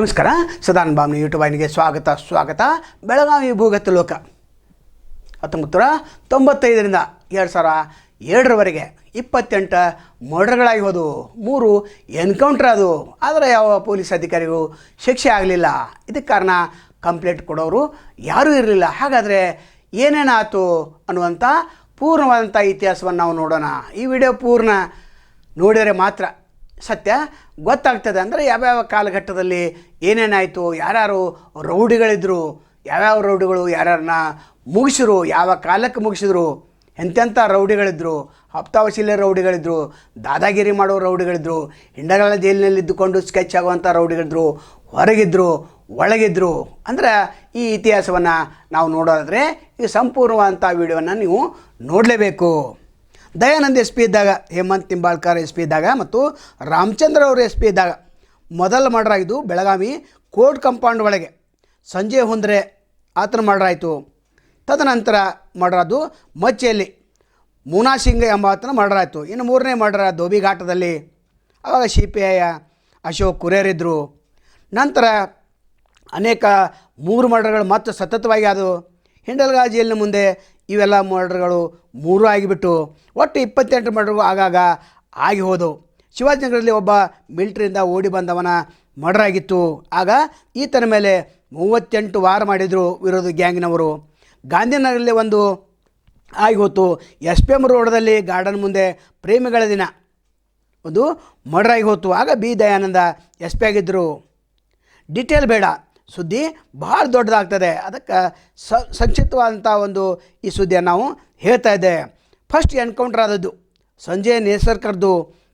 ನಮಸ್ಕಾರ. ಸದಾನ್ ಬಾಮ್ನಿ ಯೂಟ್ಯೂಬ್ ವಾಹಿನಿಗೆ ಸ್ವಾಗತ ಸ್ವಾಗತ. ಬೆಳಗಾವಿ ಭೂಗತ ಲೋಕ. ಹತ್ತೊಂಬತ್ತು ನೂರ ತೊಂಬತ್ತೈದರಿಂದ ಎರಡು ಸಾವಿರ ಎರಡರವರೆಗೆ ಇಪ್ಪತ್ತೆಂಟು ಮರ್ಡರ್ಗಳಾಗಿ ಹೋದವು ಮೂರು ಎನ್ಕೌಂಟ್ರ್ ಅದು ಆದರೆ ಯಾವ ಪೊಲೀಸ್ ಅಧಿಕಾರಿಗೂ ಶಿಕ್ಷೆ ಆಗಲಿಲ್ಲ. ಇದಕ್ಕೆ ಕಾರಣ ಕಂಪ್ಲೇಂಟ್ ಕೊಡೋರು ಯಾರೂ ಇರಲಿಲ್ಲ. ಹಾಗಾದರೆ ಏನೇನಾಯಿತು ಅನ್ನುವಂಥ ಪೂರ್ಣವಾದಂಥ ಇತಿಹಾಸವನ್ನು ನಾವು ನೋಡೋಣ. ಈ ವಿಡಿಯೋ ಪೂರ್ಣ ನೋಡಿದರೆ ಮಾತ್ರ ಸತ್ಯ ಗೊತ್ತಾಗ್ತದೆ. ಅಂದರೆ ಯಾವ್ಯಾವ ಕಾಲಘಟ್ಟದಲ್ಲಿ ಏನೇನಾಯಿತು? ಯಾರ್ಯಾರು ರೌಡಿಗಳಿದ್ರು? ಯಾವ್ಯಾವ ರೌಡಿಗಳು ಯಾರ್ಯಾರನ್ನ ಮುಗಿಸಿರು ಯಾವ ಕಾಲಕ್ಕೆ ಮುಗಿಸಿದ್ರು? ಎಂತೆಂಥ ರೌಡಿಗಳಿದ್ದರು ಹಪ್ತಾವಶಿಲೆ ರೌಡಿಗಳಿದ್ದರು ದಾದಾಗಿರಿ ಮಾಡೋ ರೌಡಿಗಳಿದ್ದರು ಹಿಂಡಗಳ ಜೈಲಿನಲ್ಲಿ ಇದ್ದುಕೊಂಡು ಸ್ಕೆಚ್ ಆಗುವಂಥ ರೌಡಿಗಳಿದ್ದರು ಹೊರಗಿದ್ರು? ಒಳಗಿದ್ರು? ಅಂದರೆ ಈ ಇತಿಹಾಸವನ್ನು ನಾವು ನೋಡೋದಾದರೆ ಈ ಸಂಪೂರ್ಣವಾದಂಥ ವಿಡಿಯೋವನ್ನು ನೀವು ನೋಡಲೇಬೇಕು. ದಯಾನಂದ್ ಎಸ್ ಪಿ ಇದ್ದಾಗ, ಹೇಮಂತ್ ನಿಂಬಾಳ್ಕರ್ ಎಸ್ ಪಿ ಇದ್ದಾಗ ಮತ್ತು ರಾಮಚಂದ್ರ ಅವರು ಎಸ್ ಪಿ ಇದ್ದಾಗ ಮೊದಲ ಮರ್ಡರ್ ಆಗಿದ್ದು ಬೆಳಗಾವಿ ಕೋರ್ಟ್ ಕಂಪೌಂಡ್ ಒಳಗೆ. ಸಂಜೆ ಹೊಂದ್ರೆ ಆತನ ಮರ್ಡರ್ ಆಯಿತು ತದನಂತರ ಮರ್ಡರ್ ಅದು ಮಚ್ಚೆಯಲ್ಲಿ ಮೂನಾ ಸಿಂಗ್ ಎಂಬ ಆತನ ಆಯಿತು ಇನ್ನು ಮೂರನೇ ಮರ್ಡರ್ ಧೋಬಿಘಾಟದಲ್ಲಿ ಆವಾಗ ಸಿ ಪಿ ಐ ಅಶೋಕ್ ಕುರೇರಿದ್ದರು ನಂತರ ಅನೇಕ ಮೂರು ಮರ್ಡರ್ಗಳು ಮತ್ತು ಸತತವಾಗಿ ಅದು ಹಿಂಡಲ್ಗಾ ಮುಂದೆ ಇವೆಲ್ಲ ಮರ್ಡರ್ಗಳು ಮೂರು ಆಗಿಬಿಟ್ಟು, ಒಟ್ಟು ಇಪ್ಪತ್ತೆಂಟು ಮರ್ಡರ್ಗಳು ಆಗಾಗ ಆಗಿ ಹೋದವು. ಶಿವಾಜಿನಗರದಲ್ಲಿ ಒಬ್ಬ ಮಿಲ್ಟ್ರಿಯಿಂದ ಓಡಿ ಬಂದವನ ಮರ್ಡರ್ ಆಗಿತ್ತು. ಆಗ ಈತನ ಮೇಲೆ ಮೂವತ್ತೆಂಟು ವಾರ ಮಾಡಿದರು ವಿರೋಧ ಗ್ಯಾಂಗ್ನವರು. ಗಾಂಧಿನಗರದಲ್ಲಿ ಒಂದು ಆಗಿ ಹೋತು. ಎಸ್ ಪಿ ಎಂ ರೋಡದಲ್ಲಿ ಗಾರ್ಡನ್ ಮುಂದೆ ಪ್ರೇಮಿಗಳ ದಿನ. ಒಂದು ಮರ್ಡರ್ ಆಗಿ ಹೋತು. ಆಗ ಬಿ ದಯಾನಂದ ಎಸ್ ಪಿ ಆಗಿದ್ದರು ಡಿಟೇಲ್ ಬೇಡ. ಸುದ್ದಿ ಭಾಳ ದೊಡ್ಡದಾಗ್ತದೆ. ಅದಕ್ಕೆ ಸಂಕ್ಷಿಪ್ತವಾದಂಥ ಒಂದು ಈ ಸುದ್ದಿಯನ್ನು ನಾವು ಹೇಳ್ತಾ ಇದ್ದೆ. ಫಸ್ಟ್ ಎನ್ಕೌಂಟ್ರ್ ಆದದ್ದು. ಸಂಜೆ ನೇಸರ್ಕರ್ದು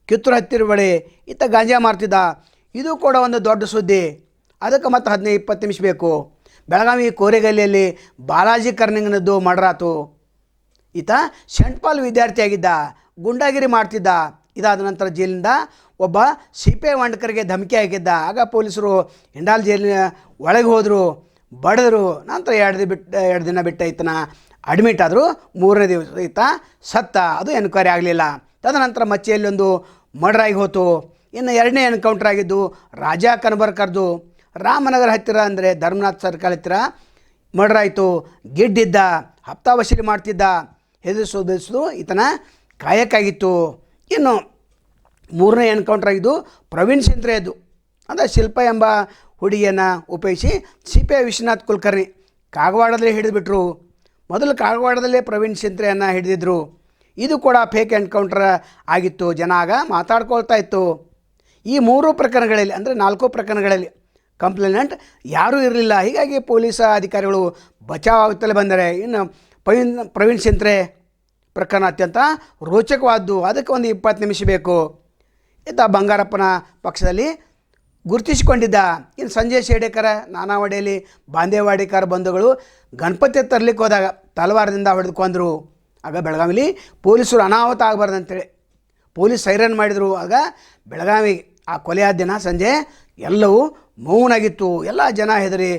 ಕಿತ್ತೂರು ಹತ್ತಿರ ಬಳಿ ಈತ ಗಾಂಜಾ ಮಾರ್ತಿದ್ದ. ಇದು ಕೂಡ ಒಂದು ದೊಡ್ಡ ಸುದ್ದಿ. ಅದಕ್ಕೆ ಮತ್ತೆ ಹದಿನೈದು ಇಪ್ಪತ್ತು ನಿಮಿಷ ಬೇಕು. ಬೆಳಗಾವಿ ಕೋರೆಗಲ್ಲಿಯಲ್ಲಿ ಬಾಲಾಜಿ ಕರ್ನಿಂಗನದ್ದು ಮರ್ಡರ್ ಆತು ಈತ ಸೆಂಟ್ ಪಾಲ್ ವಿದ್ಯಾರ್ಥಿಯಾಗಿದ್ದ, ಗುಂಡಾಗಿರಿ ಮಾಡ್ತಿದ್ದ. ಇದಾದ ನಂತರ ಜೈಲಿನಿಂದ ಒಬ್ಬ ಸಿಪೆ ವಂಡಕರಿಗೆ ಧಮಕಿ ಹಾಕಿದ್ದ. ಆಗ ಪೊಲೀಸರು ಹಿಂಡಾಲ್ ಜೈಲಿನ ಒಳಗೆ ಹೋದರು. ಬಡಿದ್ರು ನಂತರ ಎರಡು ದಿನ ಬಿಟ್ಟು, ಎರಡು ದಿನ ಬಿಟ್ಟ ಈತನ ಅಡ್ಮಿಟ್ ಆದರೂ. ಮೂರನೇ ದಿವಸ ಈತ ಸತ್ತ. ಅದು ಎನ್ಕ್ವೈರಿ ಆಗಲಿಲ್ಲ. ತದನಂತರ ಮಚ್ಚೆಯಲ್ಲೊಂದು ಆಗಿ ಹೋತು. ಇನ್ನು ಎರಡನೇ ಎನ್ಕೌಂಟರ್ ಆಗಿದ್ದು ರಾಜಾ ಕನಬರ್ಕರ್ದು. ರಾಮನಗರ ಹತ್ತಿರ ಅಂದರೆ ಧರ್ಮನಾಥ್ ಸರ್ಕಲ್ ಹತ್ತಿರ ಮರ್ಡರ್ ಆಯಿತು ಗಿಡ್ಡಿದ್ದ ಹಪ್ತಾ ವಸೂಲಿ ಮಾಡ್ತಿದ್ದ ಹೆದರಿಸು ಈತನ ಕಾಯಕ್ಕಾಗಿತ್ತು. ಇನ್ನು ಮೂರನೇ ಎನ್ಕೌಂಟರ್ ಆಗಿದ್ದು ಪ್ರವೀಣ್ ಸಿಂತ್ರೆಯದು ಅಂದರೆ ಶಿಲ್ಪ ಎಂಬ ಹುಡುಗಿಯನ್ನು ಉಪಯೋಗಿಸಿ C P I Vishwanath Kulkarni ಕಾಗವಾಡದಲ್ಲಿ ಹಿಡಿದುಬಿಟ್ರು. ಮೊದಲು ಕಾಗವಾಡದಲ್ಲೇ ಪ್ರವೀಣ್ ಸಿಂತ್ರೆಯನ್ನು ಹಿಡಿದಿದ್ರು. ಇದು ಕೂಡ ಫೇಕ್ ಎನ್ಕೌಂಟರ್ ಆಗಿತ್ತು. ಜನ ಆಗ ಮಾತಾಡ್ಕೊಳ್ತಾ ಇತ್ತು. ಈ ಮೂರು ಪ್ರಕರಣಗಳಲ್ಲಿ, ಅಂದರೆ ನಾಲ್ಕು ಪ್ರಕರಣಗಳಲ್ಲಿ ಕಂಪ್ಲೇನೆಂಟ್ ಯಾರೂ ಇರಲಿಲ್ಲ. ಹೀಗಾಗಿ ಪೊಲೀಸ್ ಅಧಿಕಾರಿಗಳು ಬಚಾವ್ ಆಗುತ್ತಲೇ ಬಂದರೆ. ಇನ್ನು ಪ್ರವೀಣ್ ಪ್ರವೀಣ್ ಸಿಂತ್ರೆ ಪ್ರಕರಣ ಅತ್ಯಂತ ರೋಚಕವಾದ್ದು. ಅದಕ್ಕೆ ಒಂದು ಇಪ್ಪತ್ತು ನಿಮಿಷ ಬೇಕು. ಇಂಥ ಬಂಗಾರಪ್ಪನ ಪಕ್ಷದಲ್ಲಿ ಗುರುತಿಸಿಕೊಂಡಿದ್ದ ಇನ್ನು ಸಂಜಯ್ ಶೇಡೇಕರ ನಾನಾವಾಡಿಯಲ್ಲಿ ಬಾಂದೇವಾಡಿಕರ ಬಂಧುಗಳು ಗಣಪತಿ ತರಲಿಕ್ಕೆ ಹೋದಾಗ ತಲವಾರದಿಂದ ಹೊಡೆದುಕೊಂಡ್ರು. ಆಗ ಬೆಳಗಾವಿಲಿ ಪೊಲೀಸರು ಅನಾಹುತ ಆಗಬಾರ್ದು ಅಂತೇಳಿ ಪೊಲೀಸ್ ಸೈರನ್ ಮಾಡಿದರು ಆಗ ಬೆಳಗಾವಿ ಆ ಕೊಲೆಯಾದ ದಿನ ಸಂಜೆ ಎಲ್ಲವೂ ಮೌನಾಗಿತ್ತು. ಎಲ್ಲ ಜನ ಹೆದರಿ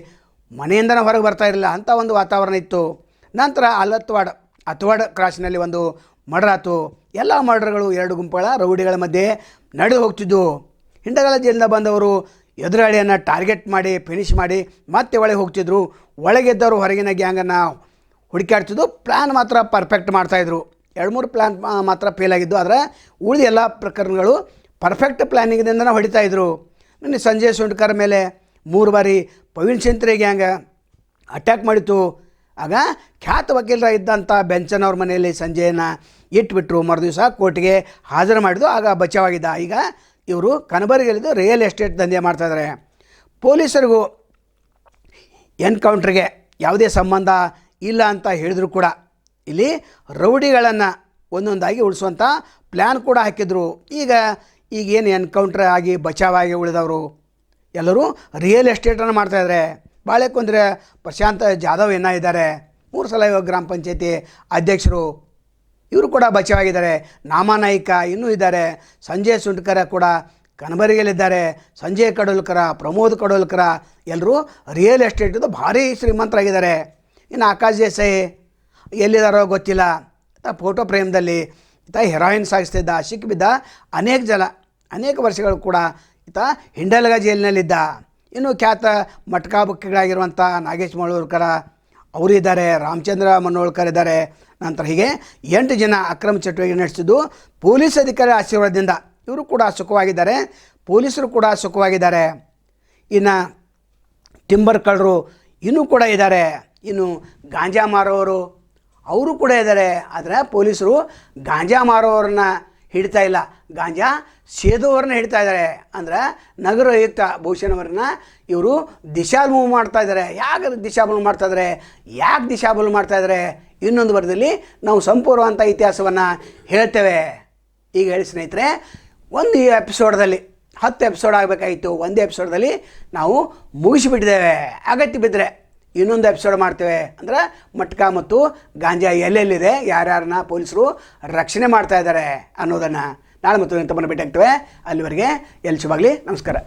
ಮನೆಯಿಂದನೇ ಹೊರಗೆ ಬರ್ತಾ ಇರಲಿಲ್ಲ. ಅಂಥ ಒಂದು ವಾತಾವರಣ ಇತ್ತು. ನಂತರ ಅಲ್ಲತ್ವಾಡ ಅತ್ವಾಡ ಕ್ರಾಸ್ನಲ್ಲಿ ಒಂದು ಮರ್ಡರ್ ಆತು ಎಲ್ಲ ಮರ್ಡರ್ಗಳು ಎರಡು ಗುಂಪುಗಳ ರೌಡಿಗಳ ಮಧ್ಯೆ ನಡೆದು ಹೋಗ್ತಿದ್ದು ಹಿಂಡಗಳ ಬಂದವರು ಎದುರಾಳಿಯನ್ನು ಟಾರ್ಗೆಟ್ ಮಾಡಿ, ಫಿನಿಶ್ ಮಾಡಿ ಮತ್ತೆ ಒಳಗೆ ಹೋಗ್ತಿದ್ರು. ಒಳಗೆದ್ದವರು ಹೊರಗಿನ ಗ್ಯಾಂಗನ್ನು ಹುಡುಕಾಡ್ತಿದ್ದು ಪ್ಲ್ಯಾನ್ ಮಾತ್ರ ಪರ್ಫೆಕ್ಟ್ ಮಾಡ್ತಾಯಿದ್ರು ಎರಡು ಮೂರು ಪ್ಲ್ಯಾನ್ ಮಾತ್ರ ಫೇಲ್ ಆಗಿದ್ದು. ಆದರೆ ಉಳಿದ ಎಲ್ಲ ಪ್ರಕರಣಗಳು ಪರ್ಫೆಕ್ಟ್ ಪ್ಲ್ಯಾನಿಂಗ್ದಿಂದನೇ ಹೊಡಿತಾ ಇದ್ರು. ನಿನ್ನೆ ಸಂಜಯ್ ಸುಂಡ್ಕರ್ ಮೇಲೆ ಮೂರು ಬಾರಿ ಪವಿನ್ ಚಂತ್ರೆ ಗ್ಯಾಂಗ ಅಟ್ಯಾಕ್ ಮಾಡಿತು ಆಗ ಖ್ಯಾತ ವಕೀಲರ ಇದ್ದಂಥ ಬೆಂಚನ್ ಅವ್ರ ಮನೆಯಲ್ಲಿ ಸಂಜೆಯನ್ನು ಇಟ್ಬಿಟ್ರು. ಮರುದಿವಸ ಕೋರ್ಟ್ಗೆ ಹಾಜರು ಮಾಡಿದ್ದು ಆಗ ಬಚಾವಾಗಿದ್ದ. ಈಗ ಇವರು ಕನಬರಿಗಲ್ಲಿದ್ದು ರಿಯಲ್ ಎಸ್ಟೇಟ್ ದಂಧೆ ಮಾಡ್ತಾಯಿದ್ದಾರೆ ಪೊಲೀಸರಿಗೂ ಎನ್ಕೌಂಟ್ರಿಗೆ ಯಾವುದೇ ಸಂಬಂಧ ಇಲ್ಲ ಅಂತ ಹೇಳಿದ್ರು ಕೂಡ. ಇಲ್ಲಿ ರೌಡಿಗಳನ್ನು ಒಂದೊಂದಾಗಿ ಉಳಿಸುವಂಥ ಪ್ಲ್ಯಾನ್ ಕೂಡ ಹಾಕಿದ್ರು. ಈಗ ಈಗೇನು ಎನ್ಕೌಂಟ್ರ್ ಆಗಿ ಬಚಾವಾಗಿ ಉಳಿದವರು? ಎಲ್ಲರೂ ರಿಯಲ್ ಎಸ್ಟೇಟನ್ನು ಮಾಡ್ತಾಯಿದ್ದಾರೆ ಬಾಳೆಕುಂದ್ರೆ ಪ್ರಶಾಂತ್ ಜಾಧವ್ ಏನ ಇದ್ದಾರೆ? ಮೂರು ಸಲ ಇವಾಗ ಗ್ರಾಮ ಪಂಚಾಯತಿ ಅಧ್ಯಕ್ಷರು. ಇವರು ಕೂಡ ಬಚಾವಾಗಿದ್ದಾರೆ. ನಾಮಾನಾಯಿಕ ಇನ್ನೂ ಇದ್ದಾರೆ. ಸಂಜಯ್ ಸುಂಟ್ಕರ ಕೂಡ ಕನಬರಿಗೆಲಿದ್ದಾರೆ ಸಂಜಯ್ ಕಡೋಲ್ಕರ, ಪ್ರಮೋದ್ ಕಡೋಲ್ಕರ ಎಲ್ಲರೂ ರಿಯಲ್ ಎಸ್ಟೇಟದು ಭಾರಿ ಶ್ರೀಮಂತರಾಗಿದ್ದಾರೆ. ಇನ್ನು ಆಕಾಶ್ ದೇಸಾಯಿ ಎಲ್ಲಿದ್ದಾರೋ ಗೊತ್ತಿಲ್ಲ. ಆತ ಫೋಟೋ ಫ್ರೇಮ್ದಲ್ಲಿ ಈತ ಹೆರಾಯಿನ್ ಸಾಗಿಸ್ತಿದ್ದ ಸಿಕ್ಕಿಬಿದ್ದ ಅನೇಕ ಜನ, ಅನೇಕ ವರ್ಷಗಳು ಕೂಡ ಈತ ಹಿಂಡಲ್ಗ ಜೈಲಿನಲ್ಲಿದ್ದ. ಇನ್ನು ಖ್ಯಾತ ಮಟ್ಕಾ ಬುಕ್ಕಿಗಳಾಗಿರುವಂಥ ನಾಗೇಶ್ ಮಳೂರ್ಕರ ಅವರಿದ್ದಾರೆ ರಾಮಚಂದ್ರ ಮನೋಳ್ಕರ್ ಇದ್ದಾರೆ. ನಂತರ ಹೀಗೆ ಎಂಟು ಜನ ಅಕ್ರಮ ಚಟುವಟಿಕೆ ನಡೆಸಿದ್ದು ಪೊಲೀಸ್ ಅಧಿಕಾರಿ ಆಶೀರ್ವಾದದಿಂದ ಇವರು ಕೂಡ ಸುಖವಾಗಿದ್ದಾರೆ, ಪೊಲೀಸರು ಕೂಡ ಸುಖವಾಗಿದ್ದಾರೆ. ಇನ್ನು ಟಿಂಬರ್ ಕಳ್ಳರು ಇನ್ನೂ ಕೂಡ ಇದ್ದಾರೆ. ಇನ್ನು ಗಾಂಜಾ ಮಾರೋರು ಅವರು ಕೂಡ ಇದ್ದಾರೆ, ಆದರೆ ಪೊಲೀಸರು ಗಾಂಜಾ ಮಾರೋರನ್ನ ಹಿಡಿತಾ ಇಲ್ಲ. ಗಾಂಜಾ ಸೇದೋರನ್ನ ಹಿಡಿತಾ ಇದ್ದಾರೆ. ಅಂದ್ರೆ ನಗರ ಆಯುಕ್ತ ಭೂಷಣವ್ರನ್ನ ಇವರು ಮೂವ್ ಮಾಡ್ತಾ ಇದ್ದಾರೆ. ಯಾಕೆ ದಿಶಾಬಲು ಮಾಡ್ತಾ ಇದ್ದಾರೆ? ಯಾಕೆ ದಿಶಾಬಲು ಮಾಡ್ತಾ ಇದ್ದಾರೆ? ಇನ್ನೊಂದು ವರ್ಗದಲ್ಲಿ ನಾವು ಸಂಪೂರ್ಣವಂಥ ಇತಿಹಾಸವನ್ನು ಹೇಳ್ತೇವೆ. ಈಗ ಹೇಳಿ ಸ್ನೇಹಿತರೆ, ಒಂದು ಎಪಿಸೋಡ್ದಲ್ಲಿ, ಹತ್ತು ಎಪಿಸೋಡ್ ಆಗಬೇಕಾಗಿತ್ತು. ಒಂದೇ ಎಪಿಸೋಡ್ದಲ್ಲಿ ನಾವು ಮುಗಿಸಿಬಿಟ್ಟಿದ್ದೇವೆ. ಅಗತ್ಯ ಬಿದ್ದರೆ ಇನ್ನೊಂದು ಎಪಿಸೋಡ್ ಮಾಡ್ತೇವೆ. ಅಂದ್ರೆ ಮಟ್ಕಾ ಮತ್ತು ಗಾಂಜಾ ಎಲ್ಲೆಲ್ಲಿದೆ, ಯಾರ್ಯಾರನ್ನ ಪೊಲೀಸರು ರಕ್ಷಣೆ ಮಾಡ್ತಾ ಇದ್ದಾರೆ ಅನ್ನೋದನ್ನು ನಾಳೆ ಮತ್ತು ತಮ್ಮನ್ನು ಭೇಟಿ ಆಗ್ತೇವೆ ಅಲ್ಲಿವರೆಗೆ ಎಲ್ಲಿ ಶುಭಾಗಲಿ, ನಮಸ್ಕಾರ.